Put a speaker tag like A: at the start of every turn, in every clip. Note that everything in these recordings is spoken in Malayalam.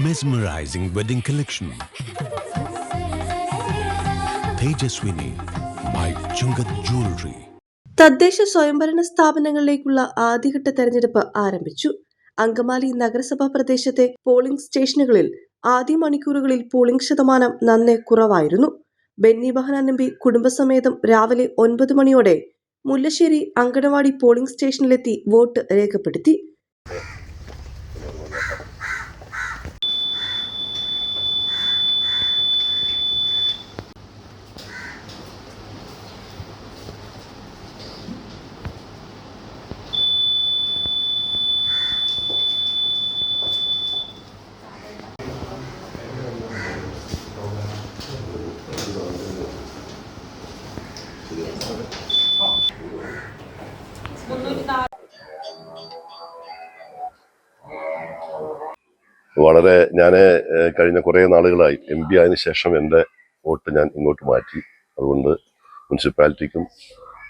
A: mesmerizing wedding collection. Tejaswini by Chungat Jewelry.
B: തദ്ദേശ സ്വയംഭരണ സ്ഥാപനങ്ങളിലേക്കുള്ള ആദ്യഘട്ട തെരഞ്ഞെടുപ്പ് ആരംഭിച്ചു അങ്കമാലി നഗരസഭാ പ്രദേശത്തെ പോളിംഗ് സ്റ്റേഷനുകളിൽ ആദ്യ മണിക്കൂറുകളിൽ പോളിംഗ് ശതമാനം നന്നെ കുറവായിരുന്നു ബെന്നി ബഹനാൻ എം കുടുംബസമേതം രാവിലെ ഒൻപത് മണിയോടെ മുല്ലശ്ശേരി അങ്കണവാടി പോളിംഗ് സ്റ്റേഷനിലെത്തി വോട്ട് രേഖപ്പെടുത്തി
C: വളരെ ഞാൻ കഴിഞ്ഞ കുറേ നാളുകളായി. എം പി ആയതിനു ശേഷം എന്റെ വോട്ട് ഞാൻ ഇങ്ങോട്ട് മാറ്റി. അതുകൊണ്ട് മുനിസിപ്പാലിറ്റിക്കും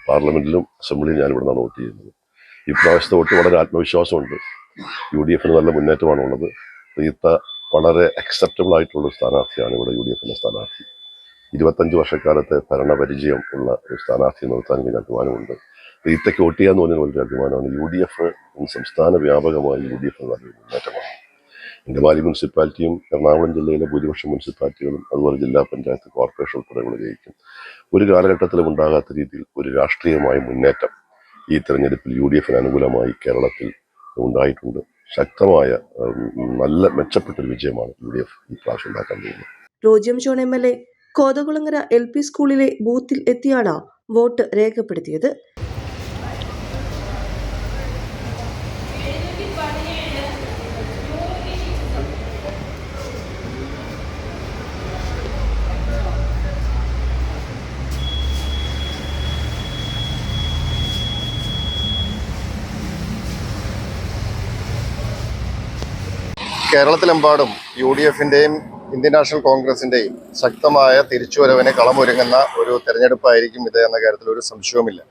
C: പാർലമെന്റിലും അസംബ്ലിയും ഞാൻ ഇവിടെ നിന്നാണ് വോട്ട് ചെയ്യുന്നത്. ഈ പ്രാവശ്യത്തെ വോട്ട് വളരെ ആത്മവിശ്വാസമുണ്ട്. യു ഡി എഫിന് നല്ല മുന്നേറ്റമാണ് ഉള്ളത്. റീത്ത വളരെ അക്സെപ്റ്റബിൾ ആയിട്ടുള്ള സ്ഥാനാർത്ഥിയാണ് ഇവിടെ യു ഡി എഫിന്റെ സ്ഥാനാർത്ഥി. ഇരുപത്തഞ്ച് വർഷക്കാലത്തെ ഭരണപരിചയം ഉള്ള ഒരു സ്ഥാനാർത്ഥിയെ നിർത്താൻ എനിക്ക് അഭിമാനമുണ്ട്. റീത്തയ്ക്ക് വോട്ട് ചെയ്യാന്ന് പറഞ്ഞാൽ വലിയ അഭിമാനമാണ്. യു ഡി എഫ് സംസ്ഥാന വ്യാപകമായി യു ഡി എഫ് നല്ലൊരു മുന്നേറ്റമാണ്. അങ്കമാലി മുനിസിപ്പാലിറ്റിയും എറണാകുളം ജില്ലയിലെ ഭൂരിപക്ഷം മുനിസിപ്പാലിറ്റികളും അതുപോലെ ജില്ലാ പഞ്ചായത്ത് കോർപ്പറേഷൻ ഉൾപ്പെടെ ജയിക്കും. ഒരു കാലഘട്ടത്തിലും ഉണ്ടാകാത്ത രീതിയിൽ ഒരു രാഷ്ട്രീയമായ മുന്നേറ്റം ഈ തെരഞ്ഞെടുപ്പിൽ യു ഡി എഫിന് അനുകൂലമായി കേരളത്തിൽ ഉണ്ടായിട്ടുണ്ട്. ശക്തമായ നല്ല മെച്ചപ്പെട്ടൊരു വിജയമാണ് യു ഡി എഫ് ഈ പ്രാവശ്യം ഉണ്ടാക്കാൻ പോകുന്നത്.
B: റോജിയം John M L A Kothakulangara L P സ്കൂളിലെ ബൂത്തിൽ എത്തിയാണ് വോട്ട് രേഖപ്പെടുത്തിയത്.
D: കേരളത്തിലെമ്പാടും യു ഡി എഫിന്റെയും ഇന്ത്യൻ നാഷണൽ കോൺഗ്രസിന്റെയും ശക്തമായ തിരിച്ചുവരവിന് കളമൊരുങ്ങുന്ന ഒരു തെരഞ്ഞെടുപ്പായിരിക്കും ഇത് എന്ന കാര്യത്തിൽ ഒരു സംശയവുമില്ല.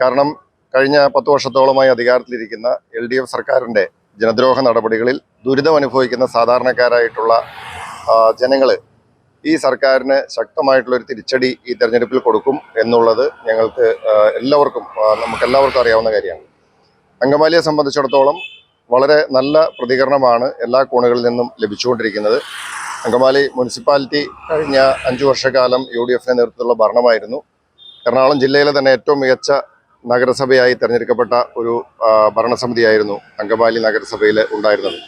D: കാരണം കഴിഞ്ഞ പത്ത് വർഷത്തോളമായി അധികാരത്തിലിരിക്കുന്ന എൽ ഡി എഫ് സർക്കാരിന്റെ ജനദ്രോഹ നടപടികളിൽ ദുരിതം അനുഭവിക്കുന്ന സാധാരണക്കാരായിട്ടുള്ള ജനങ്ങൾ ഈ സർക്കാരിന് ശക്തമായിട്ടുള്ളൊരു തിരിച്ചടി ഈ തെരഞ്ഞെടുപ്പിൽ കൊടുക്കും എന്നുള്ളത് ഞങ്ങൾക്ക് എല്ലാവർക്കും നമുക്കെല്ലാവർക്കും അറിയാവുന്ന കാര്യമാണ്. അങ്കമാലിയെ സംബന്ധിച്ചിടത്തോളം വളരെ നല്ല പ്രതികരണമാണ് എല്ലാ കോണുകളിൽ നിന്നും ലഭിച്ചുകൊണ്ടിരിക്കുന്നത്. അങ്കമാലി മുനിസിപ്പാലിറ്റി കഴിഞ്ഞ അഞ്ചു വർഷക്കാലം യു ഡി എഫിന്റെ നേതൃത്വത്തിലുള്ള ഭരണമായിരുന്നു. എറണാകുളം ജില്ലയിലെ തന്നെ ഏറ്റവും മികച്ച നഗരസഭയായി തിരഞ്ഞെടുക്കപ്പെട്ട ഒരു ഭരണസമിതിയായിരുന്നു അങ്കമാലി നഗരസഭയിൽ ഉണ്ടായിരുന്നത്.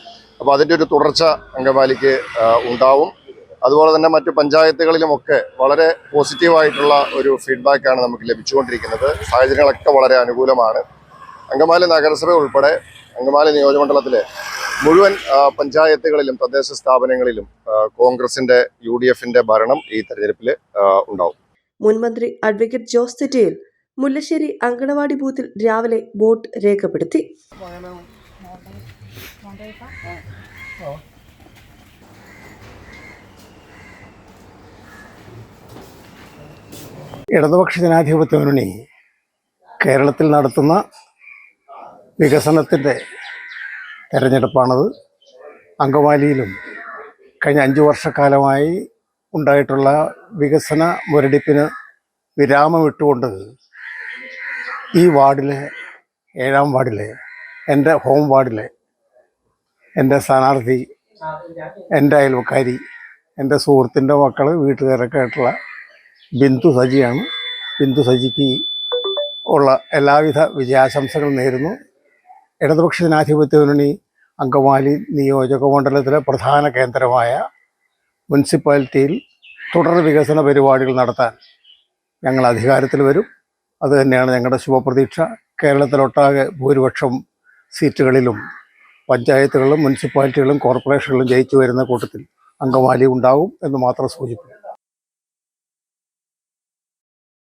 D: അപ്പോൾ അതിന്റെ ഒരു തുടർച്ച അങ്കമാലിക്ക് ഉണ്ടാവും. അതുപോലെ തന്നെ മറ്റു പഞ്ചായത്തുകളിലുമൊക്കെ വളരെ പോസിറ്റീവായിട്ടുള്ള ഒരു ഫീഡ്ബാക്കാണ് നമുക്ക് ലഭിച്ചുകൊണ്ടിരിക്കുന്നത്. സാഹചര്യങ്ങളൊക്കെ വളരെ അനുകൂലമാണ്. അങ്കമാലി നഗരസഭ ഉൾപ്പെടെ അങ്കമാലി നിയോജകമണ്ഡലത്തിലെ മുഴുവൻ പഞ്ചായത്തുകളിലും തദ്ദേശ സ്ഥാപനങ്ങളിലും കോൺഗ്രസിന്റെ യു ഡി എഫിന്റെ ഭരണം ഈ തെരഞ്ഞെടുപ്പിൽ ഉണ്ടാവും.
B: മുൻമന്ത്രി അഡ്വക്കേറ്റ് ജോസ് തെറ്റയിൽ മുല്ലശ്ശേരി അങ്കണവാടി ബൂത്തിൽ രാവിലെ വോട്ട് രേഖപ്പെടുത്തി.
E: ഇടതുപക്ഷ ജനാധിപത്യ മുന്നണി കേരളത്തിൽ നടത്തുന്ന വികസനത്തിന്റെ തെരഞ്ഞെടുപ്പാണത്. അങ്കമാലിയിലും കഴിഞ്ഞ അഞ്ച് വർഷക്കാലമായി ഉണ്ടായിട്ടുള്ള വികസന മുരടിപ്പിന് വിരാമമിട്ടുകൊണ്ട് ഈ വാർഡിലെ ഏഴാം വാർഡിലെ എന്റെ ഹോം വാർഡിലെ എന്റെ സ്ഥാനാർത്ഥി എന്റെ അയൽവക്കാരി എന്റെ സുഹൃത്തിന്റെ മക്കൾ വീട്ടുകാരൊക്കെ ആയിട്ടുള്ള ബിന്ദു സജിയാണ്. ബിന്ദു സജിക്ക് ഉള്ള എല്ലാവിധ വിജയാശംസകൾ നേരുന്നു. ഇടതുപക്ഷ ജനാധിപത്യ മുന്നണി അങ്കമാലി നിയോജക മണ്ഡലത്തിലെ പ്രധാന കേന്ദ്രമായ മുനിസിപ്പാലിറ്റിയിൽ തുടർ വികസന പരിപാടികൾ നടത്താൻ ഞങ്ങൾ അധികാരത്തിൽ വരും. അത് തന്നെയാണ് ഞങ്ങളുടെ ശുഭപ്രതീക്ഷ. കേരളത്തിലൊട്ടാകെ ഭൂരിപക്ഷം സീറ്റുകളിലും പഞ്ചായത്തുകളിലും മുനിസിപ്പാലിറ്റികളിലും കോർപ്പറേഷനുകളിലും ജയിച്ചു വരുന്ന കൂട്ടത്തിൽ അങ്കമാലി ഉണ്ടാവും എന്ന് മാത്രം സൂചിപ്പിക്കുന്നു.